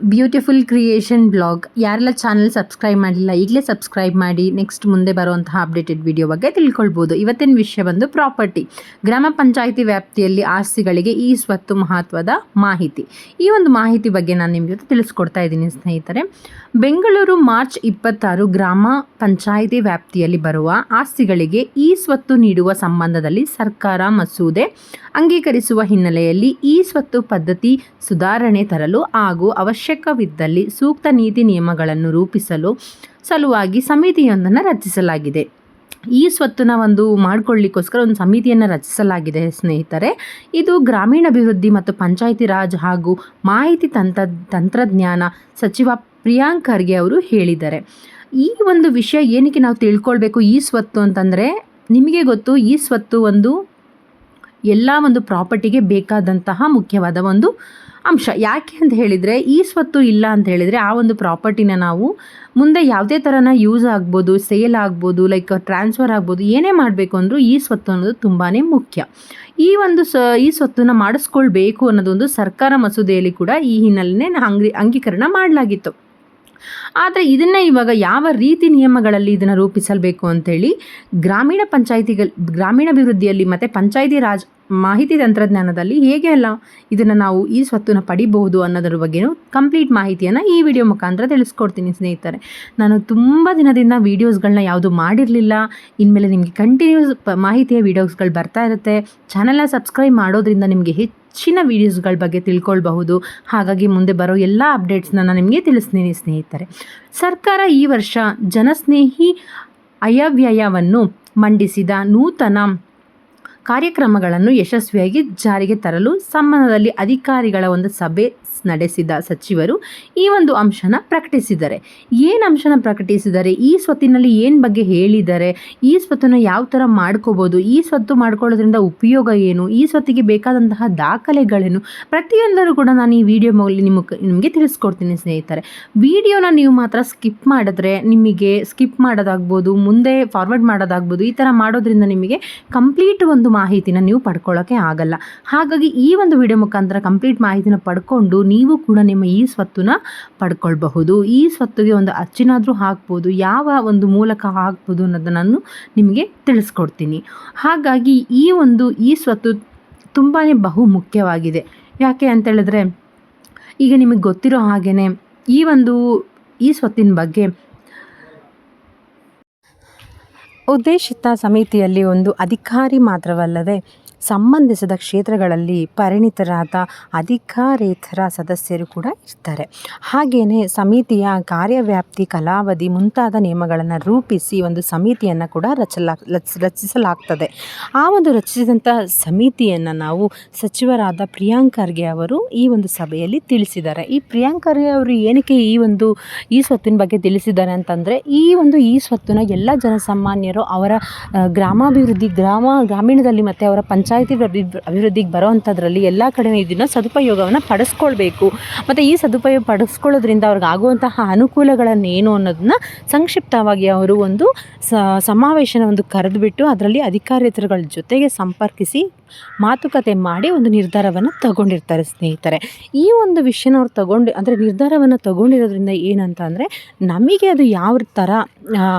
beautiful creation blog ಯಾರೆಲ್ಲ channel subscribe ಮಾಡಿಲ್ಲ, ಈಗಲೇ ಸಬ್ಸ್ಕ್ರೈಬ್ ಮಾಡಿ ನೆಕ್ಸ್ಟ್ ಮುಂದೆ ಬರುವಂತಹ ಅಪ್ಡೇಟೆಡ್ ವಿಡಿಯೋ ಬಗ್ಗೆ ತಿಳ್ಕೊಳ್ಬೋದು. ಇವತ್ತಿನ ವಿಷಯ ಬಂದು ಪ್ರಾಪರ್ಟಿ ಗ್ರಾಮ ಪಂಚಾಯಿತಿ ವ್ಯಾಪ್ತಿಯಲ್ಲಿ ಆಸ್ತಿಗಳಿಗೆ ಈ ಸ್ವತ್ತು ಮಹತ್ವದ ಮಾಹಿತಿ. ಈ ಒಂದು ಮಾಹಿತಿ ಬಗ್ಗೆ ನಾನು ನಿಮ್ಮ ಜೊತೆ ತಿಳಿಸ್ಕೊಡ್ತಾ ಇದ್ದೀನಿ ಸ್ನೇಹಿತರೆ. ಬೆಂಗಳೂರು ಮಾರ್ಚ್ ಇಪ್ಪತ್ತಾರು ಗ್ರಾಮ ಪಂಚಾಯಿತಿ ವ್ಯಾಪ್ತಿಯಲ್ಲಿ ಬರುವ ಆಸ್ತಿಗಳಿಗೆ ಈ ಸ್ವತ್ತು ನೀಡುವ ಸಂಬಂಧದಲ್ಲಿ ಸರ್ಕಾರ ಮಸೂದೆ ಅಂಗೀಕರಿಸುವ ಹಿನ್ನೆಲೆಯಲ್ಲಿ ಈ ಸ್ವತ್ತು ಪದ್ಧತಿ ಸುಧಾರಣೆ ತರಲು ಹಾಗೂ ಅವಶ್ಯಕವಿದ್ದಲ್ಲಿ ಸೂಕ್ತ ನೀತಿ ನಿಯಮಗಳನ್ನು ರೂಪಿಸಲು ಸಲುವಾಗಿ ಸಮಿತಿಯೊಂದನ್ನು ರಚಿಸಲಾಗಿದೆ. ಈ ಸ್ವತ್ತನ್ನ ಒಂದು ಮಾಡಿಕೊಳ್ಳಿಕ್ಕೋಸ್ಕರ ಒಂದು ಸಮಿತಿಯನ್ನು ರಚಿಸಲಾಗಿದೆ ಸ್ನೇಹಿತರೆ. ಇದು ಗ್ರಾಮೀಣಾಭಿವೃದ್ಧಿ ಮತ್ತು ಪಂಚಾಯಿತಿ ರಾಜ್ ಹಾಗೂ ಮಾಹಿತಿ ತಂತ್ರ ತಂತ್ರಜ್ಞಾನ ಸಚಿವ ಪ್ರಿಯಾಂಕ್ ಖರ್ಗೆ ಅವರು ಹೇಳಿದ್ದಾರೆ. ಈ ಒಂದು ವಿಷಯ ಏನಕ್ಕೆ ನಾವು ತಿಳ್ಕೊಳ್ಬೇಕು ಈ ಸ್ವತ್ತು ಅಂತಂದರೆ ನಿಮಗೆ ಗೊತ್ತು ಈ ಸ್ವತ್ತು ಒಂದು ಎಲ್ಲ ಒಂದು ಪ್ರಾಪರ್ಟಿಗೆ ಬೇಕಾದಂತಹ ಮುಖ್ಯವಾದ ಒಂದು ಅಂಶ. ಯಾಕೆ ಅಂತ ಹೇಳಿದರೆ, ಈ ಸ್ವತ್ತು ಇಲ್ಲ ಅಂತ ಹೇಳಿದರೆ, ಆ ಒಂದು ಪ್ರಾಪರ್ಟಿನ ನಾವು ಮುಂದೆ ಯಾವುದೇ ಥರನ ಯೂಸ್ ಆಗ್ಬೋದು, ಸೇಲ್ ಆಗ್ಬೋದು, ಲೈಕ್ ಟ್ರಾನ್ಸ್ಫರ್ ಆಗ್ಬೋದು, ಏನೇ ಮಾಡಬೇಕು ಅಂದರೂ ಈ ಸ್ವತ್ತು ಅನ್ನೋದು ತುಂಬಾ ಮುಖ್ಯ. ಈ ಒಂದು ಸ, ಈ ಸ್ವತ್ತನ್ನು ಮಾಡಿಸ್ಕೊಳ್ಬೇಕು ಅನ್ನೋದೊಂದು ಸರ್ಕಾರ ಮಸೂದೆಯಲ್ಲಿ ಕೂಡ ಈ ಹಿನ್ನೆಲೆ ಅಂಗಿ ಅಂಗೀಕರಣ ಮಾಡಲಾಗಿತ್ತು. ಆದರೆ ಇದನ್ನು ಇವಾಗ ಯಾವ ರೀತಿ ನಿಯಮಗಳಲ್ಲಿ ಇದನ್ನು ರೂಪಿಸಬೇಕು ಅಂತೇಳಿ ಗ್ರಾಮೀಣ ಪಂಚಾಯಿತಿಗಳು, ಗ್ರಾಮೀಣಾಭಿವೃದ್ಧಿಯಲ್ಲಿ ಮತ್ತು ಪಂಚಾಯಿತಿ ರಾಜ್ ಮಾಹಿತಿ ತಂತ್ರಜ್ಞಾನದಲ್ಲಿ ಹೇಗೆ ಎಲ್ಲ ಇದನ್ನು ನಾವು ಈ ಸ್ವತ್ತನ್ನು ಪಡಿಬಹುದು ಅನ್ನೋದ್ರ ಬಗ್ಗೆಯೂ ಕಂಪ್ಲೀಟ್ ಮಾಹಿತಿಯನ್ನು ಈ ವಿಡಿಯೋ ಮುಖಾಂತರ ತಿಳಿಸ್ಕೊಡ್ತೀನಿ ಸ್ನೇಹಿತರೆ. ನಾನು ತುಂಬ ದಿನದಿಂದ ವೀಡಿಯೋಸ್ಗಳನ್ನ ಯಾವುದು ಮಾಡಿರಲಿಲ್ಲ. ಇನ್ಮೇಲೆ ನಿಮಗೆ ಕಂಟಿನ್ಯೂಸ್ ಮಾಹಿತಿಯ ವೀಡಿಯೋಸ್ಗಳು ಬರ್ತಾ ಇರುತ್ತೆ. ಚಾನಲ್ನ ಸಬ್ಸ್ಕ್ರೈಬ್ ಮಾಡೋದ್ರಿಂದ ನಿಮಗೆ ಹೆಚ್ಚಿನ ವೀಡಿಯೋಸ್ಗಳ ಬಗ್ಗೆ ತಿಳ್ಕೊಳ್ಬಹುದು. ಹಾಗಾಗಿ ಮುಂದೆ ಬರೋ ಎಲ್ಲ ಅಪ್ಡೇಟ್ಸ್ನ ನಾನು ನಿಮಗೆ ತಿಳಿಸ್ತೀನಿ ಸ್ನೇಹಿತರೆ. ಸರ್ಕಾರ ಈ ವರ್ಷ ಜನಸ್ನೇಹಿ ಅಯವ್ಯಯವನ್ನು ಮಂಡಿಸಿದ ನೂತನ ಕಾರ್ಯಕ್ರಮಗಳನ್ನು ಯಶಸ್ವಿಯಾಗಿ ಜಾರಿಗೆ ತರಲು ಸಂಬಂಧದಲ್ಲಿ ಅಧಿಕಾರಿಗಳ ಒಂದು ಸಭೆ ನಡೆಸಿದ ಸಚಿವರು ಈ ಒಂದು ಅಂಶನ ಪ್ರಕಟಿಸಿದ್ದಾರೆ. ಏನು ಅಂಶನ ಪ್ರಕಟಿಸಿದ್ದಾರೆ? ಈ ಸ್ವತ್ತಿನಲ್ಲಿ ಏನು ಬಗ್ಗೆ ಹೇಳಿದ್ದಾರೆ? ಈ ಸ್ವತ್ತನ್ನು ಯಾವ ಥರ ಮಾಡ್ಕೋಬೋದು? ಈ ಸ್ವತ್ತು ಮಾಡ್ಕೊಳ್ಳೋದ್ರಿಂದ ಉಪಯೋಗ ಏನು? ಈ ಸ್ವತ್ತಿಗೆ ಬೇಕಾದಂತಹ ದಾಖಲೆಗಳೇನು? ಪ್ರತಿಯೊಂದರೂ ಕೂಡ ನಾನು ಈ ವಿಡಿಯೋ ಮಗಲಿ ನಿಮಗೆ ನಿಮಗೆ ತಿಳಿಸ್ಕೊಡ್ತೀನಿ ಸ್ನೇಹಿತರೆ. ವಿಡಿಯೋನ ನೀವು ಮಾತ್ರ ಸ್ಕಿಪ್ ಮಾಡಿದ್ರೆ ನಿಮಗೆ ಸ್ಕಿಪ್ ಮಾಡೋದಾಗ್ಬೋದು, ಮುಂದೆ ಫಾರ್ವರ್ಡ್ ಮಾಡೋದಾಗ್ಬೋದು, ಈ ಥರ ಮಾಡೋದ್ರಿಂದ ನಿಮಗೆ ಕಂಪ್ಲೀಟ್ ಒಂದು ಮಾಹಿತಿನ ನೀವು ಪಡ್ಕೊಳ್ಳೋಕ್ಕೆ ಆಗಲ್ಲ. ಹಾಗಾಗಿ ಈ ಒಂದು ವಿಡಿಯೋ ಮುಖಾಂತರ ಕಂಪ್ಲೀಟ್ ಮಾಹಿತಿನ ಪಡ್ಕೊಂಡು ನೀವು ಕೂಡ ನಿಮ್ಮ ಈ ಸ್ವತ್ತನ್ನ ಪಡ್ಕೊಳ್ಬಹುದು. ಈ ಸ್ವತ್ತಿಗೆ ಒಂದು ಅಚ್ಚಿನಾದರೂ ಹಾಕ್ಬೋದು, ಯಾವ ಒಂದು ಮೂಲಕ ಹಾಕ್ಬೋದು ಅನ್ನೋದನ್ನು ನಾನು ನಿಮಗೆ ತಿಳಿಸ್ಕೊಡ್ತೀನಿ. ಹಾಗಾಗಿ ಈ ಒಂದು, ಈ ಸ್ವತ್ತು ತುಂಬಾ ಬಹು ಮುಖ್ಯವಾಗಿದೆ ಯಾಕೆ ಅಂತೇಳಿದ್ರೆ ಈಗ ನಿಮಗೆ ಗೊತ್ತಿರೋ ಹಾಗೆಯೇ ಈ ಒಂದು, ಈ ಸ್ವತ್ತಿನ ಬಗ್ಗೆ ಉದ್ದೇಶಿತ ಸಮಿತಿಯಲ್ಲಿ ಒಂದು ಅಧಿಕಾರಿ ಮಾತ್ರವಲ್ಲದೆ ಸಂಬಂಧಿಸಿದ ಕ್ಷೇತ್ರಗಳಲ್ಲಿ ಪರಿಣಿತರಾದ ಅಧಿಕಾರೇತರ ಸದಸ್ಯರು ಕೂಡ ಇರ್ತಾರೆ. ಹಾಗೆಯೇ ಸಮಿತಿಯ ಕಾರ್ಯವ್ಯಾಪ್ತಿ, ಕಲಾವಧಿ ಮುಂತಾದ ನಿಯಮಗಳನ್ನು ರೂಪಿಸಿ ಒಂದು ಸಮಿತಿಯನ್ನು ಕೂಡ ರಚಲಾ ರಚಿಸಲಾಗ್ತದೆ. ಆ ಒಂದು ರಚಿಸಿದಂಥ ಸಮಿತಿಯನ್ನು ನಾವು ಸಚಿವರಾದ ಪ್ರಿಯಾಂಕ್ ಖರ್ಗೆ ಅವರು ಈ ಒಂದು ಸಭೆಯಲ್ಲಿ ತಿಳಿಸಿದ್ದಾರೆ. ಈ ಪ್ರಿಯಾಂಕ್ ಖರ್ಗೆ ಅವರು ಏನಕ್ಕೆ ಈ ಒಂದು ಈ ಸ್ವತ್ತಿನ ಬಗ್ಗೆ ತಿಳಿಸಿದ್ದಾರೆ ಅಂತಂದರೆ, ಈ ಒಂದು ಈ ಸ್ವತ್ತನ್ನು ಎಲ್ಲ ಜನಸಾಮಾನ್ಯರು ಅವರ ಗ್ರಾಮಾಭಿವೃದ್ಧಿ, ಗ್ರಾಮ ಗ್ರಾಮೀಣದಲ್ಲಿ ಮತ್ತು ಅವರ ಪಂಚಾಯಿತಿ ಅಭಿವೃದ್ಧಿಗೆ ಬರೋವಂಥದ್ರಲ್ಲಿ ಎಲ್ಲ ಕಡೆ ಇದನ್ನು ಸದುಪಯೋಗವನ್ನು ಪಡಿಸ್ಕೊಳ್ಬೇಕು. ಮತ್ತು ಈ ಸದುಪಯೋಗ ಪಡಿಸ್ಕೊಳ್ಳೋದ್ರಿಂದ ಅವ್ರಿಗೆ ಆಗುವಂತಹ ಅನುಕೂಲಗಳನ್ನೇನು ಅನ್ನೋದನ್ನ ಸಂಕ್ಷಿಪ್ತವಾಗಿ ಅವರು ಒಂದು ಸಮಾವೇಶನ ಒಂದು ಕರೆದುಬಿಟ್ಟು ಅದರಲ್ಲಿ ಅಧಿಕಾರೇತರಗಳ ಜೊತೆಗೆ ಸಂಪರ್ಕಿಸಿ ಮಾತುಕತೆ ಮಾಡಿ ಒಂದು ನಿರ್ಧಾರವನ್ನು ತಗೊಂಡಿರ್ತಾರೆ ಸ್ನೇಹಿತರೆ. ಈ ಒಂದು ವಿಷಯನ ಅವ್ರು ತಗೊಂಡು, ಅಂದರೆ ನಿರ್ಧಾರವನ್ನು ತಗೊಂಡಿರೋದ್ರಿಂದ ಏನಂತ ಅಂದರೆ ನಮಗೆ ಅದು ಯಾವ ಥರ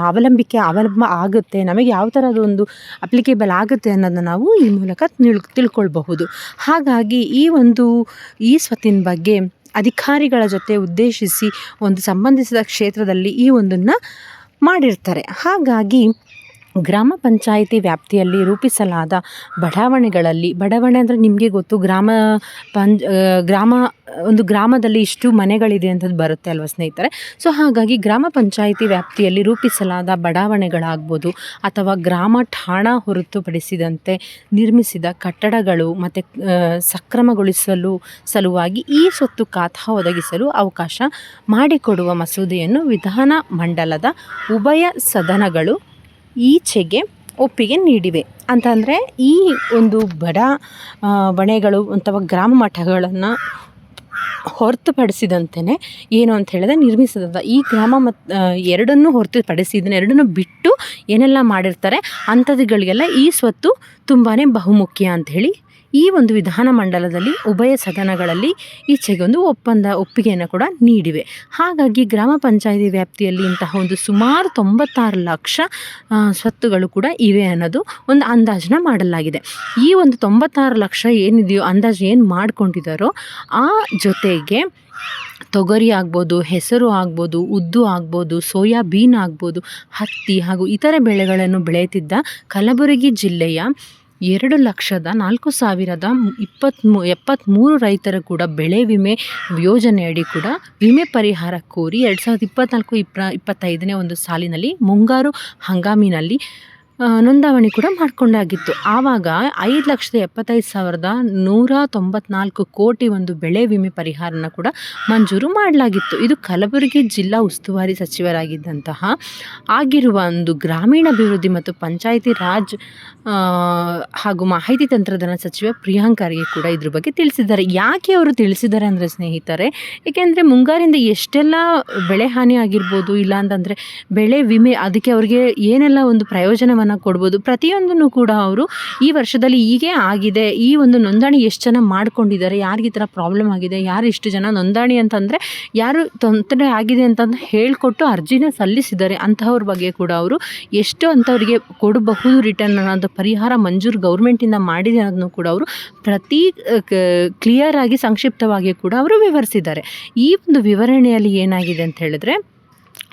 ಅವಲಂಬಿಕೆ ಅವಲಂಬ ಆಗುತ್ತೆ, ನಮಗೆ ಯಾವ ಥರ ಒಂದು ಅಪ್ಲಿಕೇಬಲ್ ಆಗುತ್ತೆ ಅನ್ನೋದನ್ನ ನಾವು ಈ ಮೂಲಕ ತಿಳ್ ತಿಳ್ಕೊಳ್ಬಹುದು. ಹಾಗಾಗಿ ಈ ಒಂದು, ಈ ಸ್ವತ್ತಿನ ಬಗ್ಗೆ ಅಧಿಕಾರಿಗಳ ಜೊತೆ ಉದ್ದೇಶಿಸಿ ಒಂದು ಸಂಬಂಧಿಸಿದ ಕ್ಷೇತ್ರದಲ್ಲಿ ಈ ಒಂದನ್ನು ಮಾಡಿರ್ತಾರೆ. ಹಾಗಾಗಿ ಗ್ರಾಮ ಪಂಚಾಯಿತಿ ವ್ಯಾಪ್ತಿಯಲ್ಲಿ ರೂಪಿಸಲಾದ ಬಡಾವಣೆಗಳಲ್ಲಿ, ಬಡಾವಣೆ ಅಂದರೆ ನಿಮಗೆ ಗೊತ್ತು, ಗ್ರಾಮ ಪಂಚ್ ಗ್ರಾಮ, ಒಂದು ಗ್ರಾಮದಲ್ಲಿ ಇಷ್ಟು ಮನೆಗಳಿದೆ ಅಂತದ್ದು ಬರುತ್ತೆ ಅಲ್ವ ಸ್ನೇಹಿತರೆ? ಸೊ ಹಾಗಾಗಿ ಗ್ರಾಮ ಪಂಚಾಯಿತಿ ವ್ಯಾಪ್ತಿಯಲ್ಲಿ ರೂಪಿಸಲಾದ ಬಡಾವಣೆಗಳಾಗ್ಬೋದು, ಅಥವಾ ಗ್ರಾಮ ಠಾಣ ಹೊರತುಪಡಿಸಿದಂತೆ ನಿರ್ಮಿಸಿದ ಕಟ್ಟಡಗಳು ಮತ್ತು ಸಕ್ರಮಗೊಳಿಸಲು ಸಲುವಾಗಿ ಈ ಸ್ವತ್ತು ಖಾತಾ ಒದಗಿಸಲು ಅವಕಾಶ ಮಾಡಿಕೊಡುವ ಮಸೂದೆಯನ್ನು ವಿಧಾನ ಮಂಡಲದ ಉಭಯ ಸದನಗಳು ಈಚೆಗೆ ಒಪ್ಪಿಗೆ ನೀಡಿವೆ. ಅಂತಂದರೆ ಈ ಒಂದು ಬಡ ಬಣೆಗಳು ಅಥವಾ ಗ್ರಾಮ ಮಠಗಳನ್ನು ಹೊರತುಪಡಿಸಿದಂತೆಯೇ ಏನು ಅಂತ ಹೇಳಿದ್ರೆ ನಿರ್ಮಿಸಿದ ಈ ಗ್ರಾಮ ಮತ್ ಎರಡನ್ನೂ ಹೊರತುಪಡಿಸಿ ಇದನ್ನ ಎರಡನ್ನೂ ಬಿಟ್ಟು ಏನೆಲ್ಲ ಮಾಡಿರ್ತಾರೆ ಅಂಥದ್ದುಗಳಿಗೆಲ್ಲ ಈ ಸ್ವತ್ತು ತುಂಬಾ ಬಹುಮುಖ್ಯ ಅಂಥೇಳಿ ಈ ಒಂದು ವಿಧಾನಮಂಡಲದಲ್ಲಿ ಉಭಯ ಸದನಗಳಲ್ಲಿ ಈಚೆಗೊಂದು ಒಪ್ಪಂದ, ಒಪ್ಪಿಗೆಯನ್ನು ಕೂಡ ನೀಡಿವೆ. ಹಾಗಾಗಿ ಗ್ರಾಮ ಪಂಚಾಯಿತಿ ವ್ಯಾಪ್ತಿಯಲ್ಲಿ ಇಂತಹ ಒಂದು ಸುಮಾರು ತೊಂಬತ್ತಾರು ಲಕ್ಷ ಸ್ವತ್ತುಗಳು ಕೂಡ ಇವೆ ಅನ್ನೋದು ಒಂದು ಅಂದಾಜನ್ನ ಮಾಡಲಾಗಿದೆ. ಈ ಒಂದು ತೊಂಬತ್ತಾರು ಲಕ್ಷ ಏನಿದೆಯೋ, ಅಂದಾಜು ಏನು ಮಾಡ್ಕೊಂಡಿದ್ದಾರೋ ಆ ಜೊತೆಗೆ ತೊಗರಿ ಆಗ್ಬೋದು, ಹೆಸರು ಆಗ್ಬೋದು, ಉದ್ದು ಆಗ್ಬೋದು ಸೋಯಾಬೀನ್ ಆಗ್ಬೋದು, ಹತ್ತಿ ಹಾಗೂ ಇತರೆ ಬೆಳೆಗಳನ್ನು ಬೆಳೆಯುತ್ತಿದ್ದ ಕಲಬುರಗಿ ಜಿಲ್ಲೆಯ ಎರಡು ಲಕ್ಷದ ನಾಲ್ಕು ಸಾವಿರದ ಇಪ್ಪತ್ತ್ಮೂ ಎಪ್ಪತ್ತ್ಮೂರು ರೈತರ ಕೂಡ ಬೆಳೆ ವಿಮೆ ಯೋಜನೆಯಡಿ ಕೂಡ ವಿಮೆ ಪರಿಹಾರ ಕೋರಿ ಎರಡು ಸಾವಿರದ ಇಪ್ಪತ್ತ್ನಾಲ್ಕು ಇಪ್ಪ ಇಪ್ಪತ್ತೈದನೇ ಒಂದು ಸಾಲಿನಲ್ಲಿ ಮುಂಗಾರು ಹಂಗಾಮಿನಲ್ಲಿ ನೋಂದಾವಣಿ ಕೂಡ ಮಾಡಿಕೊಂಡಾಗಿತ್ತು ಆವಾಗ ಐದು ಲಕ್ಷದ ಎಪ್ಪತ್ತೈದು ಸಾವಿರದ ನೂರ ತೊಂಬತ್ನಾಲ್ಕು ಕೋಟಿ ಒಂದು ಬೆಳೆ ವಿಮೆ ಪರಿಹಾರನ ಕೂಡ ಮಂಜೂರು ಮಾಡಲಾಗಿತ್ತು. ಇದು ಕಲಬುರಗಿ ಜಿಲ್ಲಾ ಉಸ್ತುವಾರಿ ಸಚಿವರಾಗಿದ್ದಂತಹ ಆಗಿರುವ ಒಂದು ಗ್ರಾಮೀಣಾಭಿವೃದ್ಧಿ ಮತ್ತು ಪಂಚಾಯಿತಿ ರಾಜ್ ಹಾಗೂ ಮಾಹಿತಿ ತಂತ್ರಜ್ಞಾನ ಸಚಿವ ಪ್ರಿಯಾಂಕರಿಗೆ ಕೂಡ ಇದ್ರ ಬಗ್ಗೆ ತಿಳಿಸಿದ್ದಾರೆ. ಯಾಕೆ ಅವರು ತಿಳಿಸಿದ್ದಾರೆ ಅಂದರೆ ಸ್ನೇಹಿತರೆ, ಏಕೆಂದರೆ ಮುಂಗಾರಿಂದ ಎಷ್ಟೆಲ್ಲ ಬೆಳೆ ಹಾನಿ ಆಗಿರ್ಬೋದು ಇಲ್ಲ ಅಂತಂದರೆ ಬೆಳೆ ವಿಮೆ, ಅದಕ್ಕೆ ಅವರಿಗೆ ಏನೆಲ್ಲ ಒಂದು ಪ್ರಯೋಜನವನ್ನು ಕೊಡ್ಬೋದು. ಪ್ರತಿಯೊಂದನ್ನು ಕೂಡ ಅವರು ಈ ವರ್ಷದಲ್ಲಿ ಹೀಗೆ ಆಗಿದೆ. ಈ ಒಂದು ನೋಂದಣಿ ಎಷ್ಟು ಜನ ಮಾಡ್ಕೊಂಡಿದ್ದಾರೆ? ಯಾರಿಗೆ ಈ ಥರ ಪ್ರಾಬ್ಲಮ್ ಆಗಿದೆ? ಯಾರು ಇಷ್ಟು ಜನ ನೋಂದಣಿ ಅಂತಂದರೆ ಯಾರು ತೊಂದರೆ ಆಗಿದೆ ಅಂತಂದು ಹೇಳಿಕೊಟ್ಟು ಅರ್ಜಿನ ಸಲ್ಲಿಸಿದ್ದಾರೆ. ಅಂತಹವ್ರ ಬಗ್ಗೆ ಕೂಡ ಅವರು ಎಷ್ಟು ಅಂಥವ್ರಿಗೆ ಕೊಡಬಹುದು ರಿಟರ್ನ್ ಅನ್ನೋದು ಪರಿಹಾರ ಮಂಜೂರು ಗೌರ್ಮೆಂಟಿಂದ ಮಾಡಿದೆ ಅನ್ನೋದನ್ನು ಕೂಡ ಅವರು ಪ್ರತಿ ಕ್ಲಿಯರ್ ಆಗಿ ಸಂಕ್ಷಿಪ್ತವಾಗಿ ಕೂಡ ಅವರು ವಿವರಿಸಿದ್ದಾರೆ. ಈ ಒಂದು ವಿವರಣೆಯಲ್ಲಿ ಏನಾಗಿದೆ ಅಂತ ಹೇಳಿದ್ರೆ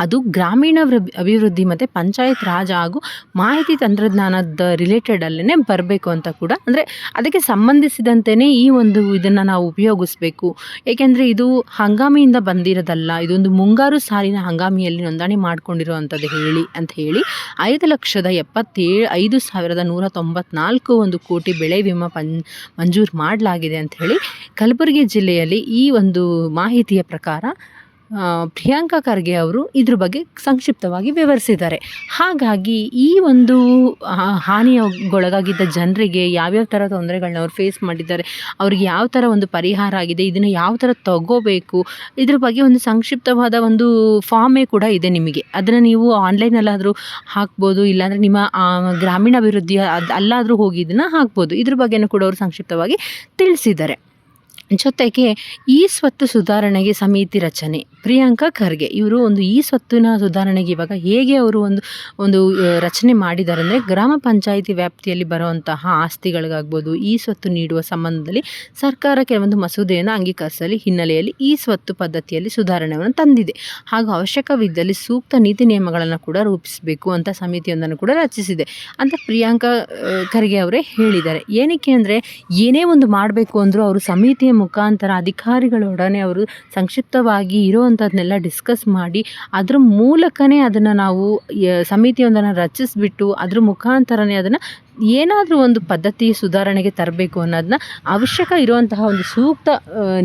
ಅದು ಗ್ರಾಮೀಣ ಅಭಿವೃದ್ಧಿ ಮತ್ತು ಪಂಚಾಯತ್ ರಾಜ್ ಹಾಗೂ ಮಾಹಿತಿ ತಂತ್ರಜ್ಞಾನದ ರಿಲೇಟೆಡಲ್ಲೇ ಬರಬೇಕು ಅಂತ ಕೂಡ. ಅಂದರೆ ಅದಕ್ಕೆ ಸಂಬಂಧಿಸಿದಂತೆಯೇ ಈ ಒಂದು ಇದನ್ನು ನಾವು ಉಪಯೋಗಿಸ್ಬೇಕು. ಏಕೆಂದರೆ ಇದು ಹಂಗಾಮಿಯಿಂದ ಬಂದಿರೋದಲ್ಲ. ಇದೊಂದು ಮುಂಗಾರು ಸಾಲಿನ ಹಂಗಾಮಿಯಲ್ಲಿ ನೋಂದಣಿ ಮಾಡಿಕೊಂಡಿರುವಂಥದ್ದು ಹೇಳಿ ಅಂತ ಹೇಳಿ ಐದು ಲಕ್ಷದ ಎಪ್ಪತ್ತೇಳು, ಐದು ಸಾವಿರದ ನೂರ ತೊಂಬತ್ನಾಲ್ಕು ಒಂದು ಕೋಟಿ ಬೆಳೆ ವಿಮಾ ಪಂ, ಮಂಜೂರು ಮಾಡಲಾಗಿದೆ ಅಂತ ಹೇಳಿ ಕಲಬುರಗಿ ಜಿಲ್ಲೆಯಲ್ಲಿ ಈ ಒಂದು ಮಾಹಿತಿಯ ಪ್ರಕಾರ ಪ್ರಿಯಾಂಕಾ ಖರ್ಗೆ ಅವರು ಇದ್ರ ಬಗ್ಗೆ ಸಂಕ್ಷಿಪ್ತವಾಗಿ ವಿವರಿಸಿದ್ದಾರೆ. ಹಾಗಾಗಿ ಈ ಒಂದು ಹಾನಿಯಗೊಳಗಾಗಿದ್ದ ಜನರಿಗೆ ಯಾವ್ಯಾವ ಥರ ತೊಂದರೆಗಳನ್ನ ಅವ್ರು ಫೇಸ್ ಮಾಡಿದ್ದಾರೆ, ಅವ್ರಿಗೆ ಯಾವ ಥರ ಒಂದು ಪರಿಹಾರ ಆಗಿದೆ, ಇದನ್ನು ಯಾವ ಥರ ತಗೋಬೇಕು, ಇದ್ರ ಬಗ್ಗೆ ಒಂದು ಸಂಕ್ಷಿಪ್ತವಾದ ಒಂದು ಫಾರ್ಮೇ ಕೂಡ ಇದೆ ನಿಮಗೆ. ಅದನ್ನು ನೀವು ಆನ್ಲೈನಲ್ಲಾದರೂ ಹಾಕ್ಬೋದು, ಇಲ್ಲಾಂದರೆ ನಿಮ್ಮ ಗ್ರಾಮೀಣಾಭಿವೃದ್ಧಿಯ ಗ್ರಾಮೀಣಾಭಿವೃದ್ಧಿ ಅದು ಅಲ್ಲಾದರೂ ಹೋಗಿ ಇದನ್ನು ಹಾಕ್ಬೋದು. ಇದ್ರ ಬಗ್ಗೆಯೂ ಕೂಡ ಅವರು ಸಂಕ್ಷಿಪ್ತವಾಗಿ ತಿಳಿಸಿದ್ದಾರೆ. ಜೊತೆಗೆ ಈ ಸ್ವತ್ತು ಸುಧಾರಣೆಗೆ ಸಮಿತಿ ರಚನೆ. ಪ್ರಿಯಾಂಕಾ ಖರ್ಗೆ, ಇವರು ಒಂದು ಈ ಸ್ವತ್ತಿನ ಸುಧಾರಣೆಗೆ ಇವಾಗ ಹೇಗೆ ಅವರು ಒಂದು ಒಂದು ರಚನೆ ಮಾಡಿದ್ದಾರೆ ಅಂದರೆ ಗ್ರಾಮ ಪಂಚಾಯಿತಿ ವ್ಯಾಪ್ತಿಯಲ್ಲಿ ಬರುವಂತಹ ಆಸ್ತಿಗಳಿಗಾಗ್ಬೋದು, ಈ ಸ್ವತ್ತು ನೀಡುವ ಸಂಬಂಧದಲ್ಲಿ ಸರ್ಕಾರ ಕೆಲವೊಂದು ಮಸೂದೆಯನ್ನು ಅಂಗೀಕರಿಸಲಿ, ಹಿನ್ನೆಲೆಯಲ್ಲಿ ಈ ಸ್ವತ್ತು ಪದ್ಧತಿಯಲ್ಲಿ ಸುಧಾರಣೆಯನ್ನು ತಂದಿದೆ. ಹಾಗೂ ಅವಶ್ಯಕವಿದ್ದಲ್ಲಿ ಸೂಕ್ತ ನೀತಿ ನಿಯಮಗಳನ್ನು ಕೂಡ ರೂಪಿಸಬೇಕು ಅಂತ ಸಮಿತಿಯೊಂದನ್ನು ಕೂಡ ರಚಿಸಿದೆ ಅಂತ ಪ್ರಿಯಾಂಕಾ ಖರ್ಗೆ ಅವರೇ ಹೇಳಿದ್ದಾರೆ. ಏನಕ್ಕೆ ಅಂದರೆ, ಏನೇ ಒಂದು ಮಾಡಬೇಕು ಅಂದರೂ ಅವರು ಸಮಿತಿಯ ಮುಖಾಂತರ ಅಧಿಕಾರಿಗಳೊಡನೆ ಅವರು ಸಂಕ್ಷಿಪ್ತವಾಗಿ ಇರೋವಂಥದ್ದನ್ನೆಲ್ಲ ಡಿಸ್ಕಸ್ ಮಾಡಿ, ಅದ್ರ ಮೂಲಕನೇ ಅದನ್ನು ನಾವು ಸಮಿತಿಯೊಂದನ್ನು ರಚಿಸಿಬಿಟ್ಟು ಅದ್ರ ಮುಖಾಂತರನೇ ಅದನ್ನು ಏನಾದರೂ ಒಂದು ಪದ್ಧತಿ ಸುಧಾರಣೆಗೆ ತರಬೇಕು ಅನ್ನೋದನ್ನ ಅವಶ್ಯಕ ಇರುವಂತಹ ಒಂದು ಸೂಕ್ತ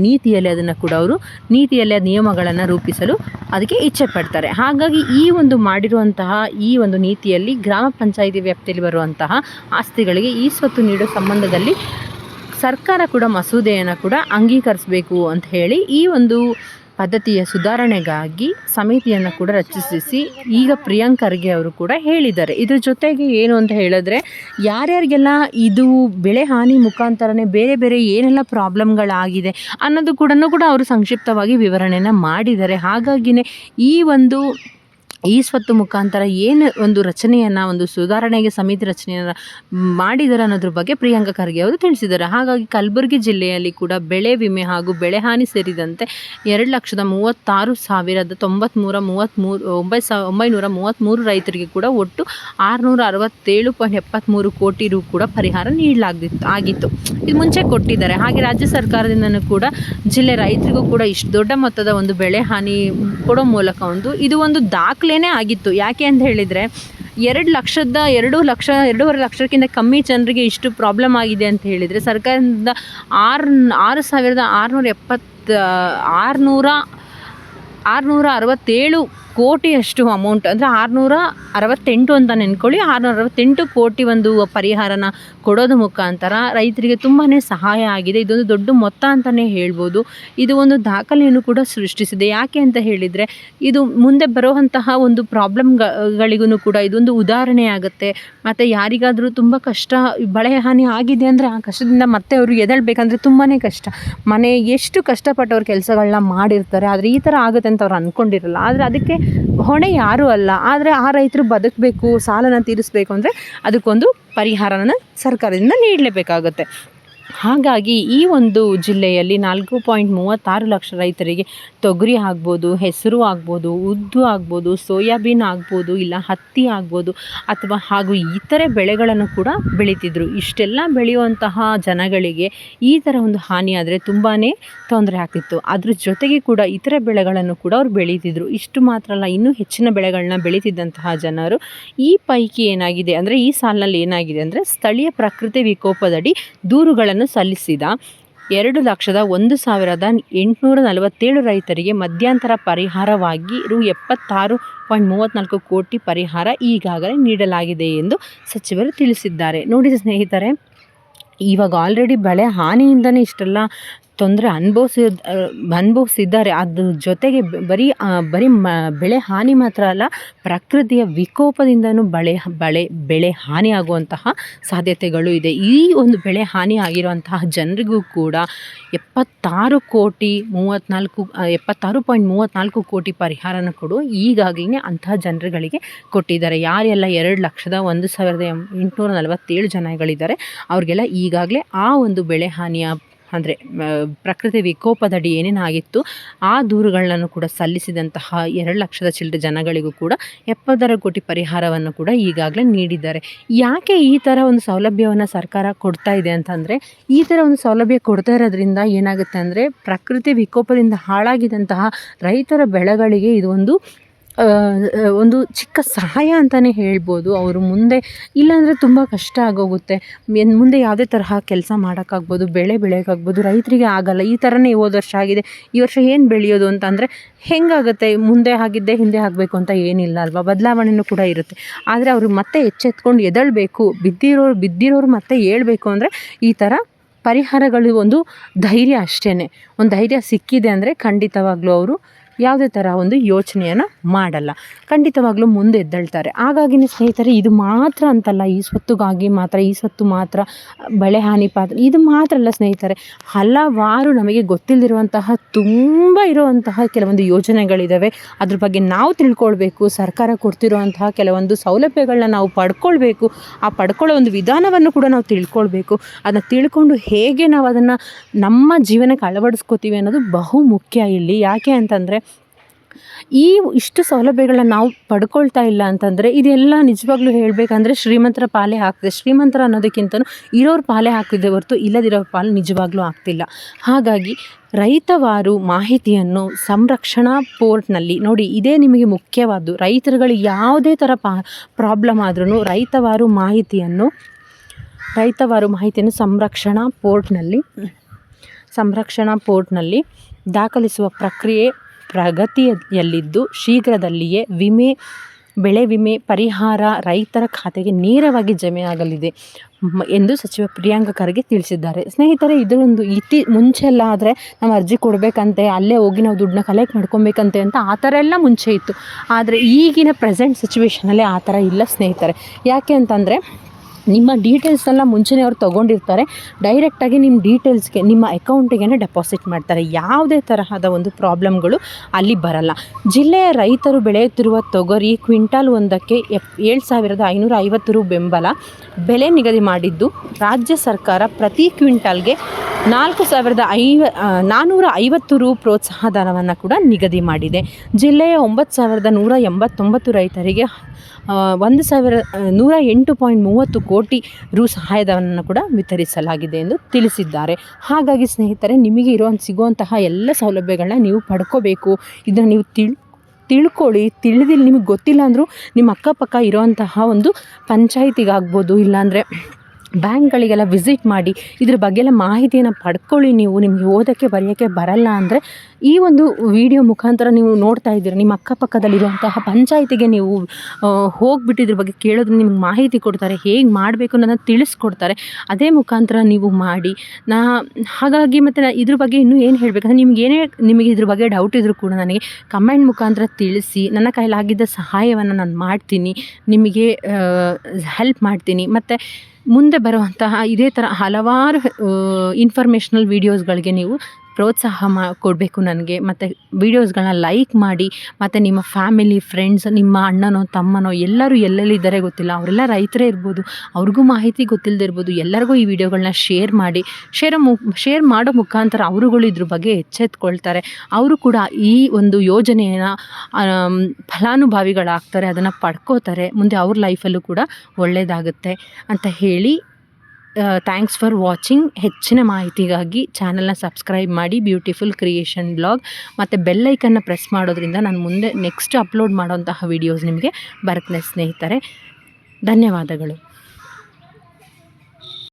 ನೀತಿಯಲ್ಲಿ ಅದನ್ನು ಕೂಡ ಅವರು ನೀತಿಯಲ್ಲಿ ನಿಯಮಗಳನ್ನು ರೂಪಿಸಲು ಅದಕ್ಕೆ ಇಚ್ಛೆ ಪಡ್ತಾರೆ. ಹಾಗಾಗಿ ಈ ಒಂದು ಮಾಡಿರುವಂತಹ ಈ ಒಂದು ನೀತಿಯಲ್ಲಿ ಗ್ರಾಮ ಪಂಚಾಯಿತಿ ವ್ಯಾಪ್ತಿಯಲ್ಲಿ ಬರುವಂತಹ ಆಸ್ತಿಗಳಿಗೆ ಈ ಸ್ವತ್ತು ನೀಡೋ ಸಂಬಂಧದಲ್ಲಿ ಸರ್ಕಾರ ಕೂಡ ಮಸೂದೆಯನ್ನು ಕೂಡ ಅಂಗೀಕರಿಸಬೇಕು ಅಂತ ಹೇಳಿ ಈ ಒಂದು ಪದ್ಧತಿಯ ಸುಧಾರಣೆಗಾಗಿ ಸಮಿತಿಯನ್ನು ಕೂಡ ರಚಿಸಿ ಈಗ ಪ್ರಿಯಾಂಕ್ ಖರ್ಗೆ ಅವರು ಕೂಡ ಹೇಳಿದ್ದಾರೆ. ಇದ್ರ ಜೊತೆಗೆ ಏನು ಅಂತ ಹೇಳಿದ್ರೆ, ಯಾರ್ಯಾರಿಗೆಲ್ಲ ಇದು ಬೆಳೆ ಹಾನಿ ಮುಖಾಂತರನೇ ಬೇರೆ ಬೇರೆ ಏನೆಲ್ಲ ಪ್ರಾಬ್ಲಮ್ಗಳಾಗಿದೆ ಅನ್ನೋದು ಕೂಡ ಕೂಡ ಅವರು ಸಂಕ್ಷಿಪ್ತವಾಗಿ ವಿವರಣೆಯನ್ನು ಮಾಡಿದ್ದಾರೆ. ಹಾಗಾಗಿನೇ ಈ ಒಂದು ಈ ಸ್ವತ್ತು ಮುಖಾಂತರ ಏನು ಒಂದು ರಚನೆಯನ್ನು, ಒಂದು ಸುಧಾರಣೆಗೆ ಸಮಿತಿ ರಚನೆಯನ್ನು ಮಾಡಿದ್ದಾರೆ ಅನ್ನೋದ್ರ ಬಗ್ಗೆ ಪ್ರಿಯಾಂಕ ಖರ್ಗೆ ಅವರು ತಿಳಿಸಿದ್ದಾರೆ. ಹಾಗಾಗಿ ಕಲಬುರಗಿ ಜಿಲ್ಲೆಯಲ್ಲಿ ಕೂಡ ಬೆಳೆ ವಿಮೆ ಹಾಗೂ ಬೆಳೆ ಹಾನಿ ಸೇರಿದಂತೆ ಎರಡು ಲಕ್ಷದ ಮೂವತ್ತಾರು ಸಾವಿರದ ತೊಂಬತ್ತ್ಮೂರ ಮೂವತ್ತ್ಮೂರು ಒಂಬೈ ಸಾವ ಒಂಬೈನೂರ ಮೂವತ್ತ್ಮೂರು ರೈತರಿಗೆ ಕೂಡ ಒಟ್ಟು ಆರುನೂರ ಅರವತ್ತೇಳು ಪಾಯಿಂಟ್ ಎಪ್ಪತ್ತ್ಮೂರು ಕೋಟಿ ರೂ ಕೂಡ ಪರಿಹಾರ ನೀಡಲಾಗಿತ್ತು ಆಗಿತ್ತು. ಇದು ಮುಂಚೆ ಕೊಟ್ಟಿದ್ದಾರೆ. ಹಾಗೆ ರಾಜ್ಯ ಸರ್ಕಾರದಿಂದನೂ ಕೂಡ ಜಿಲ್ಲೆ ರೈತರಿಗೂ ಕೂಡ ಇಷ್ಟು ದೊಡ್ಡ ಮೊತ್ತದ ಒಂದು ಬೆಳೆ ಹಾನಿ ಕೊಡೋ ಮೂಲಕ ಒಂದು, ಇದು ಒಂದು ದಾಖಲೆನೇ ಆಗಿತ್ತು. ಯಾಕೆ ಅಂತ ಹೇಳಿದರೆ, ಎರಡು ಲಕ್ಷದ ಎರಡು ಲಕ್ಷ, ಎರಡೂವರೆ ಲಕ್ಷಕ್ಕಿಂತ ಕಮ್ಮಿ ಜನರಿಗೆ ಇಷ್ಟು ಪ್ರಾಬ್ಲಮ್ ಆಗಿದೆ ಅಂತ ಹೇಳಿದರೆ, ಸರ್ಕಾರದಿಂದ ಆರು ಆರು ಸಾವಿರದ ಆರುನೂರ ಎಪ್ಪತ್ತು, ಆರುನೂರ ಆರುನೂರ ಅರವತ್ತೇಳು ಕೋಟಿಯಷ್ಟು ಅಮೌಂಟ್ ಅಂದರೆ ಆರುನೂರ ಅರವತ್ತೆಂಟು ಅಂತ ನೆನ್ಕೊಳ್ಳಿ. ಆರುನೂರ ಅರವತ್ತೆಂಟು ಕೋಟಿ ಒಂದು ಪರಿಹಾರನ ಕೊಡೋದು ಮುಖಾಂತರ ರೈತರಿಗೆ ತುಂಬಾ ಸಹಾಯ ಆಗಿದೆ. ಇದೊಂದು ದೊಡ್ಡ ಮೊತ್ತ ಅಂತಲೇ ಹೇಳ್ಬೋದು. ಇದು ಒಂದು ದಾಖಲೆಯನ್ನು ಕೂಡ ಸೃಷ್ಟಿಸಿದೆ. ಯಾಕೆ ಅಂತ ಹೇಳಿದರೆ, ಇದು ಮುಂದೆ ಬರುವಂತಹ ಒಂದು ಪ್ರಾಬ್ಲಮ್ಗಳಿಗೂ ಕೂಡ ಇದೊಂದು ಉದಾಹರಣೆ ಆಗುತ್ತೆ. ಮತ್ತು ಯಾರಿಗಾದರೂ ತುಂಬ ಕಷ್ಟ, ಬಳೆ ಹಾನಿ ಆಗಿದೆ ಅಂದರೆ ಆ ಕಷ್ಟದಿಂದ ಮತ್ತೆ ಅವರು ಎದಳ್ಬೇಕಂದ್ರೆ ತುಂಬಾ ಕಷ್ಟ. ಮನೆ ಎಷ್ಟು ಕಷ್ಟಪಟ್ಟವ್ರು ಕೆಲಸಗಳನ್ನ ಮಾಡಿರ್ತಾರೆ. ಆದರೆ ಈ ಥರ ಆಗುತ್ತೆ ಅಂತ ಅವ್ರು ಅಂದ್ಕೊಂಡಿರಲ್ಲ ಆದರೆ ಅದಕ್ಕೆ ಹೊಣೆ ಯಾರೂ ಅಲ್ಲ. ಆದರೆ ಆ ರೈತರು ಬದುಕಬೇಕು ಸಾಲನ ತೀರಿಸಬೇಕು ಅಂದರೆ ಅದಕ್ಕೊಂದು ಪರಿಹಾರನ ಸರ್ಕಾರದಿಂದ ನೀಡಲೇಬೇಕಾಗುತ್ತೆ. ಹಾಗಾಗಿ ಈ ಒಂದು ಜಿಲ್ಲೆಯಲ್ಲಿ ನಾಲ್ಕು ಪಾಯಿಂಟ್ ಮೂವತ್ತಾರು ಲಕ್ಷ ರೈತರಿಗೆ ತೊಗರಿ ಆಗ್ಬೋದು, ಹೆಸರು ಆಗ್ಬೋದು, ಉದ್ದು ಆಗ್ಬೋದು, ಸೋಯಾಬೀನ್ ಆಗ್ಬೋದು, ಇಲ್ಲ ಹತ್ತಿ ಆಗ್ಬೋದು ಅಥವಾ ಹಾಗೂ ಇತರೆ ಬೆಳೆಗಳನ್ನು ಕೂಡ ಬೆಳೀತಿದ್ರು. ಇಷ್ಟೆಲ್ಲ ಬೆಳೆಯುವಂತಹ ಜನಗಳಿಗೆ ಈ ಥರ ಒಂದು ಹಾನಿ ಆದರೆ ತುಂಬಾ ತೊಂದರೆ ಆಗ್ತಿತ್ತು. ಅದ್ರ ಜೊತೆಗೆ ಕೂಡ ಇತರೆ ಬೆಳೆಗಳನ್ನು ಕೂಡ ಅವ್ರು ಬೆಳೀತಿದ್ರು. ಇಷ್ಟು ಮಾತ್ರ ಅಲ್ಲ, ಇನ್ನೂ ಹೆಚ್ಚಿನ ಬೆಳೆಗಳನ್ನ ಬೆಳೀತಿದ್ದಂತಹ ಜನರು ಈ ಪೈಕಿ ಏನಾಗಿದೆ ಅಂದರೆ, ಈ ಸಾಲಿನಲ್ಲಿ ಏನಾಗಿದೆ ಅಂದರೆ, ಸ್ಥಳೀಯ ಪ್ರಕೃತಿ ವಿಕೋಪದಡಿ ದೂರುಗಳನ್ನು ಸಲ್ಲಿಸಿದ. ಎರಡು ಲಕ್ಷದ ಒಂದು ಸಾವಿರದ ಎಂಟುನೂರ ನಲವತ್ತೇಳು ರೈತರಿಗೆ ಮಧ್ಯಂತರ ಪರಿಹಾರವಾಗಿ ರು ಎಪ್ಪತ್ತಾರು ಪಾಯಿಂಟ್ ಮೂವತ್ತ್ನಾಲ್ಕು ಕೋಟಿ ಪರಿಹಾರ ಈಗಾಗಲೇ ನೀಡಲಾಗಿದೆ ಎಂದು ಸಚಿವರು ತಿಳಿಸಿದ್ದಾರೆ. ನೋಡಿ ಸ್ನೇಹಿತರೆ, ಇವಾಗ ಆಲ್ರೆಡಿ ಬೆಳೆ ಹಾನಿಯಿಂದನೇ ಇಷ್ಟೆಲ್ಲ ತೊಂದರೆ ಅನುಭವಿಸಿ ಅನುಭವಿಸಿದ್ದಾರೆ. ಅದ್ರ ಜೊತೆಗೆ ಬರೀ ಬರೀ ಮ, ಬೆಳೆ ಹಾನಿ ಮಾತ್ರ ಅಲ್ಲ, ಪ್ರಕೃತಿಯ ವಿಕೋಪದಿಂದನೂ ಬಳೆ ಬಳೆ, ಬೆಳೆ ಹಾನಿಯಾಗುವಂತಹ ಸಾಧ್ಯತೆಗಳು ಇದೆ. ಈ ಒಂದು ಬೆಳೆ ಹಾನಿ ಆಗಿರುವಂತಹ ಜನರಿಗೂ ಕೂಡ ಎಪ್ಪತ್ತಾರು ಕೋಟಿ ಮೂವತ್ತ್ನಾಲ್ಕು ಎಪ್ಪತ್ತಾರು ಪಾಯಿಂಟ್ ಮೂವತ್ತ್ನಾಲ್ಕು ಕೋಟಿ ಪರಿಹಾರನ ಕೊಡು ಈಗಾಗಲೇ ಅಂತಹ ಜನರುಗಳಿಗೆ ಕೊಟ್ಟಿದ್ದಾರೆ. ಯಾರೆಲ್ಲ ಎರಡು ಲಕ್ಷದ ಒಂದು ಸಾವಿರದ ಎಂಟುನೂರ ನಲವತ್ತೇಳು ಜನಗಳಿದ್ದಾರೆ ಅವ್ರಿಗೆಲ್ಲ ಈಗಾಗಲೇ ಆ ಒಂದು ಬೆಳೆ ಹಾನಿಯ ಅಂದರೆ ಪ್ರಕೃತಿ ವಿಕೋಪದಡಿ ಏನೇನಾಗಿತ್ತು, ಆ ದೂರುಗಳನ್ನು ಕೂಡ ಸಲ್ಲಿಸಿದಂತಹ ಎರಡು ಲಕ್ಷದ ಚಿಲ್ಲರೆ ಜನಗಳಿಗೂ ಕೂಡ ಎಪ್ಪತ್ತರ ಕೋಟಿ ಪರಿಹಾರವನ್ನು ಕೂಡ ಈಗಾಗಲೇ ನೀಡಿದ್ದಾರೆ. ಯಾಕೆ ಈ ಥರ ಒಂದು ಸೌಲಭ್ಯವನ್ನು ಸರ್ಕಾರ ಕೊಡ್ತಾ ಇದೆ ಅಂತಂದರೆ, ಈ ಥರ ಒಂದು ಸೌಲಭ್ಯ ಕೊಡ್ತಾ ಇರೋದ್ರಿಂದ ಏನಾಗುತ್ತೆ ಅಂದರೆ, ಪ್ರಕೃತಿ ವಿಕೋಪದಿಂದ ಹಾಳಾಗಿದ್ದಂತಹ ರೈತರ ಬೆಳೆಗಳಿಗೆ ಇದು ಒಂದು ಚಿಕ್ಕ ಸಹಾಯ ಅಂತಲೇ ಹೇಳ್ಬೋದು. ಅವರು ಮುಂದೆ ಇಲ್ಲಾಂದರೆ ತುಂಬ ಕಷ್ಟ ಆಗೋಗುತ್ತೆ. ಮುಂದೆ ಯಾವುದೇ ತರಹ ಕೆಲಸ ಮಾಡೋಕ್ಕಾಗ್ಬೋದು, ಬೆಳೆ ಬೆಳೆಯೋಕ್ಕಾಗ್ಬೋದು ರೈತರಿಗೆ ಆಗಲ್ಲ. ಈ ಥರನೇ ಹೋದ ವರ್ಷ ಆಗಿದೆ. ಈ ವರ್ಷ ಏನು ಬೆಳೆಯೋದು ಅಂತಂದರೆ ಹೆಂಗಾಗುತ್ತೆ? ಮುಂದೆ ಆಗಿದ್ದೆ ಹಿಂದೆ ಆಗಬೇಕು ಅಂತ ಏನಿಲ್ಲ ಅಲ್ವಾ? ಬದಲಾವಣೆಯೂ ಕೂಡ ಇರುತ್ತೆ. ಆದರೆ ಅವರು ಮತ್ತೆ ಎಚ್ಚೆತ್ಕೊಂಡು ಎದಳಬೇಕು, ಬಿದ್ದಿರೋರು ಬಿದ್ದಿರೋರು ಮತ್ತೆ ಹೇಳ್ಬೇಕು ಅಂದರೆ ಈ ಥರ ಪರಿಹಾರಗಳು ಒಂದು ಧೈರ್ಯ ಅಷ್ಟೇ ಒಂದು ಧೈರ್ಯ ಸಿಕ್ಕಿದೆ ಅಂದರೆ ಖಂಡಿತವಾಗ್ಲೂ ಅವರು ಯಾವುದೇ ಥರ ಒಂದು ಯೋಚನೆಯನ್ನು ಮಾಡಲ್ಲ. ಖಂಡಿತವಾಗ್ಲೂ ಮುಂದೆ ಎದ್ದೇಳ್ತಾರೆ. ಹಾಗಾಗಿನೇ ಸ್ನೇಹಿತರೆ, ಇದು ಮಾತ್ರ ಅಂತಲ್ಲ, ಈ ಸ್ವತ್ತುಗಾಗಿ ಮಾತ್ರ, ಈ ಸ್ವತ್ತು ಮಾತ್ರ, ಬೆಳೆ ಹಾನಿ ಪಾತ್ರ, ಇದು ಮಾತ್ರ ಅಲ್ಲ ಸ್ನೇಹಿತರೆ. ಹಲವಾರು ನಮಗೆ ಗೊತ್ತಿಲ್ಲದಿರುವಂತಹ ತುಂಬ ಇರುವಂತಹ ಕೆಲವೊಂದು ಯೋಜನೆಗಳಿದ್ದಾವೆ ಅದ್ರ ಬಗ್ಗೆ ನಾವು ತಿಳ್ಕೊಳ್ಬೇಕು, ಸರ್ಕಾರ ಕೊಡ್ತಿರುವಂತಹ ಕೆಲವೊಂದು ಸೌಲಭ್ಯಗಳನ್ನ ನಾವು ಪಡ್ಕೊಳ್ಬೇಕು, ಆ ಪಡ್ಕೊಳ್ಳೋ ಒಂದು ವಿಧಾನವನ್ನು ಕೂಡ ನಾವು ತಿಳ್ಕೊಳ್ಬೇಕು. ಅದನ್ನು ತಿಳ್ಕೊಂಡು ಹೇಗೆ ನಾವು ಅದನ್ನು ನಮ್ಮ ಜೀವನಕ್ಕೆ ಅಳವಡಿಸ್ಕೋತೀವಿ ಅನ್ನೋದು ಬಹು ಮುಖ್ಯ ಇಲ್ಲಿ. ಯಾಕೆ ಅಂತಂದರೆ ಈ ಇಷ್ಟು ಸೌಲಭ್ಯಗಳನ್ನ ನಾವು ಪಡ್ಕೊಳ್ತಾ ಇಲ್ಲ ಅಂತಂದರೆ ಇದೆಲ್ಲ ನಿಜವಾಗ್ಲೂ ಹೇಳಬೇಕಂದ್ರೆ ಶ್ರೀಮಂತರ ಪಾಲೆ ಹಾಕಿದೆ ಶ್ರೀಮಂತರ ಅನ್ನೋದಕ್ಕಿಂತನೂ ಇರೋರು ಪಾಲೆ ಹಾಕಿದ್ದೆ ಹೊರತು ಇಲ್ಲದಿರೋ ಪಾಲು ನಿಜವಾಗ್ಲೂ ಆಗ್ತಿಲ್ಲ. ಹಾಗಾಗಿ ರೈತವಾರು ಮಾಹಿತಿಯನ್ನು ಸಂರಕ್ಷಣಾ ಪೋರ್ಟ್ನಲ್ಲಿ ನೋಡಿ, ಇದೇ ನಿಮಗೆ ಮುಖ್ಯವಾದ್ದು. ರೈತರುಗಳು ಯಾವುದೇ ಥರ ಪಾ, ಪ್ರಾಬ್ಲಮ್ ಆದ್ರೂ ರೈತವಾರು ಮಾಹಿತಿಯನ್ನು ರೈತವಾರು ಮಾಹಿತಿಯನ್ನು ಸಂರಕ್ಷಣಾ ಪೋರ್ಟ್ನಲ್ಲಿ ಸಂರಕ್ಷಣಾ ಪೋರ್ಟ್ನಲ್ಲಿ ದಾಖಲಿಸುವ ಪ್ರಕ್ರಿಯೆ ಪ್ರಗತಿಯಲ್ಲಿದ್ದು ಶೀಘ್ರದಲ್ಲಿಯೇ ವಿಮೆ, ಬೆಳೆ ವಿಮೆ ಪರಿಹಾರ ರೈತರ ಖಾತೆಗೆ ನೇರವಾಗಿ ಜಮೆ ಆಗಲಿದೆ ಎಂದು ಸಚಿವ ಪ್ರಿಯಾಂಕ ಖರ್ಗೆ ತಿಳಿಸಿದ್ದಾರೆ. ಸ್ನೇಹಿತರೆ ಇದೊಂದು ಇತಿ ಮುಂಚೆ ಎಲ್ಲ ಆದರೆ ನಾವು ಅರ್ಜಿ ಕೊಡಬೇಕಂತೆ, ಅಲ್ಲೇ ಹೋಗಿ ನಾವು ದುಡ್ಡನ್ನ ಕಲೆಕ್ಟ್ ಮಾಡ್ಕೊಬೇಕಂತೆ ಅಂತ ಆ ಥರ ಎಲ್ಲ ಮುಂಚೆ ಇತ್ತು. ಆದರೆ ಈಗಿನ ಪ್ರೆಸೆಂಟ್ ಸಿಚುವೇಷನಲ್ಲಿ ಆ ಥರ ಇಲ್ಲ ಸ್ನೇಹಿತರೆ. ಯಾಕೆ ಅಂತಂದರೆ ನಿಮ್ಮ ಡೀಟೇಲ್ಸ್ನೆಲ್ಲ ಮುಂಚೆನೇ ಅವ್ರು ತೊಗೊಂಡಿರ್ತಾರೆ. ಡೈರೆಕ್ಟಾಗಿ ನಿಮ್ಮ ಡೀಟೇಲ್ಸ್ಗೆ ನಿಮ್ಮ ಅಕೌಂಟಿಗೆ ಡೆಪಾಸಿಟ್ ಮಾಡ್ತಾರೆ. ಯಾವುದೇ ತರಹದ ಒಂದು ಪ್ರಾಬ್ಲಮ್ಗಳು ಅಲ್ಲಿ ಬರಲ್ಲ. ಜಿಲ್ಲೆಯ ರೈತರು ಬೆಳೆಯುತ್ತಿರುವ ತೊಗರಿ ಕ್ವಿಂಟಾಲ್ ಒಂದಕ್ಕೆ ಎಫ್ ಏಳು ಸಾವಿರದ ಐನೂರ ಐವತ್ತು ರು ಬೆಂಬಲ. ಬೆಲೆ ನಿಗದಿ ಮಾಡಿದ್ದು ರಾಜ್ಯ ಸರ್ಕಾರ ಪ್ರತಿ ಕ್ವಿಂಟಾಲ್ಗೆ ನಾಲ್ಕು ಸಾವಿರದ ಐವ ನಾನ್ನೂರ ಐವತ್ತು ರು ಪ್ರೋತ್ಸಾಹ ಧನವನ್ನು ಕೂಡ ನಿಗದಿ ಮಾಡಿದೆ. ಜಿಲ್ಲೆಯ ಒಂಬತ್ತು ಸಾವಿರದ ನೂರ ಎಂಬತ್ತೊಂಬತ್ತು ರೈತರಿಗೆ ಒಂದು ಸಾವಿರ ನೂರ ಎಂಟು ಪಾಯಿಂಟ್ ಮೂವತ್ತು ಕೋಟಿ ರು ಸಹಾಯಧನವನ್ನು ಕೂಡ ವಿತರಿಸಲಾಗಿದೆ ಎಂದು ತಿಳಿಸಿದ್ದಾರೆ. ಹಾಗಾಗಿ ಸ್ನೇಹಿತರೆ, ನಿಮಗೆ ಇರೋ, ಸಿಗುವಂತಹ ಎಲ್ಲ ಸೌಲಭ್ಯಗಳನ್ನ ನೀವು ಪಡ್ಕೋಬೇಕು. ಇದನ್ನು ನೀವು ತಿಳ್, ತಿಳ್ಕೊಳ್ಳಿ. ತಿಳಿದಿಲ್ಲ, ನಿಮಗೆ ಗೊತ್ತಿಲ್ಲ ಅಂದರೂ ನಿಮ್ಮ ಅಕ್ಕಪಕ್ಕ ಇರೋವಂತಹ ಒಂದು ಪಂಚಾಯಿತಿಗಾಗ್ಬೋದು, ಇಲ್ಲಾಂದರೆ ಬ್ಯಾಂಕ್ಗಳಿಗೆಲ್ಲ ವಿಸಿಟ್ ಮಾಡಿ ಇದ್ರ ಬಗ್ಗೆ ಎಲ್ಲ ಮಾಹಿತಿಯನ್ನು ಪಡ್ಕೊಳ್ಳಿ ನೀವು, ನಿಮಗೆ ಓದೋಕ್ಕೆ, ಬರೆಯೋಕ್ಕೆ ಬರಲ್ಲ ಅಂದರೆ ಈ ಒಂದು ವಿಡಿಯೋ ಮುಖಾಂತರ ನೀವು ನೋಡ್ತಾ ಇದ್ದೀರ? ನಿಮ್ಮ ಅಕ್ಕಪಕ್ಕದಲ್ಲಿರುವಂತಹ ಪಂಚಾಯಿತಿಗೆ ನೀವು ಹೋಗಿಬಿಟ್ಟಿದ್ರ ಬಗ್ಗೆ ಕೇಳೋದ್ರಿಂದ ನಿಮ್ಗೆ ಮಾಹಿತಿ ಕೊಡ್ತಾರೆ, ಹೇಗೆ ಮಾಡಬೇಕು ಅನ್ನೋದನ್ನು ತಿಳಿಸ್ಕೊಡ್ತಾರೆ. ಅದೇ ಮುಖಾಂತರ ನೀವು ಮಾಡಿ. ನಾ, ಹಾಗಾಗಿ ಮತ್ತು ನಾ ಇದ್ರ ಬಗ್ಗೆ ಇನ್ನೂ ಏನು ಹೇಳಬೇಕಂದ್ರೆ ನಿಮ್ಗೆ ಏನೇ, ನಿಮಗೆ ಇದ್ರ ಬಗ್ಗೆ ಡೌಟ್ ಇದ್ದರೂ ಕೂಡ ನನಗೆ ಕಮೆಂಟ್ ಮುಖಾಂತರ ತಿಳಿಸಿ, ನನ್ನ ಕೈಲಾಗಿದ್ದ ಸಹಾಯವನ್ನು ನಾನು ಮಾಡ್ತೀನಿ, ನಿಮಗೆ ಹೆಲ್ಪ್ ಮಾಡ್ತೀನಿ. ಮತ್ತು ಮುಂದೆ ಬರುವಂತಹ ಇದೇ ಥರ ಹಲವಾರು ಇನ್ಫಾರ್ಮೇಷ್ನಲ್ ವೀಡಿಯೋಸ್ಗಳಿಗೆ ನೀವು ಪ್ರೋತ್ಸಾಹ ಮಾ, ಕೊಡಬೇಕು ನನಗೆ. ಮತ್ತು ವೀಡಿಯೋಸ್ಗಳನ್ನ ಲೈಕ್ ಮಾಡಿ, ಮತ್ತು ನಿಮ್ಮ ಫ್ಯಾಮಿಲಿ ಫ್ರೆಂಡ್ಸ್ ನಿಮ್ಮ ಅಣ್ಣನೋ, ತಮ್ಮನೋ, ಎಲ್ಲರೂ ಎಲ್ಲೆಲ್ಲಿದ್ದಾರೆ ಗೊತ್ತಿಲ್ಲ. ಅವರೆಲ್ಲ ರೈತರೇ ಇರ್ಬೋದು. ಅವ್ರಿಗೂ ಮಾಹಿತಿ ಗೊತ್ತಿಲ್ಲದೆ ಇರ್ಬೋದು. ಎಲ್ಲರಿಗೂ ಈ ವಿಡಿಯೋಗಳನ್ನ ಶೇರ್ ಮಾಡಿ. ಶೇರ್ ಮು ಶೇರ್ ಮಾಡೋ ಮುಖಾಂತರ ಅವರುಗಳು ಇದ್ರ ಬಗ್ಗೆ ಎಚ್ಚೆತ್ಕೊಳ್ತಾರೆ. ಅವರು ಕೂಡ ಈ ಒಂದು ಯೋಜನೆಯನ್ನು ಫಲಾನುಭವಿಗಳಾಗ್ತಾರೆ, ಅದನ್ನು ಪಡ್ಕೋತಾರೆ. ಮುಂದೆ ಅವ್ರ ಲೈಫಲ್ಲೂ ಕೂಡ ಒಳ್ಳೆಯದಾಗುತ್ತೆ ಅಂತ ಹೇಳಿ ಥ್ಯಾಂಕ್ಸ್ ಫಾರ್ ವಾಚಿಂಗ್ ಹೆಚ್ಚಿನ ಮಾಹಿತಿಗಾಗಿ ಚಾನಲ್ನ ಸಬ್ಸ್ಕ್ರೈಬ್ ಮಾಡಿ ಬ್ಯೂಟಿಫುಲ್ ಕ್ರಿಯೇಷನ್ ಬ್ಲಾಗ್ ಮತ್ತು ಬೆಲ್ಲೈಕನ್ನು ಪ್ರೆಸ್ ಮಾಡೋದ್ರಿಂದ ನಾನು ಮುಂದೆ ನೆಕ್ಸ್ಟ್ ಅಪ್ಲೋಡ್ ಮಾಡೋಂತಹ ವೀಡಿಯೋಸ್ ನಿಮಗೆ ಬರುತ್ತೆ ಸ್ನೇಹಿತರೆ. ಧನ್ಯವಾದಗಳು.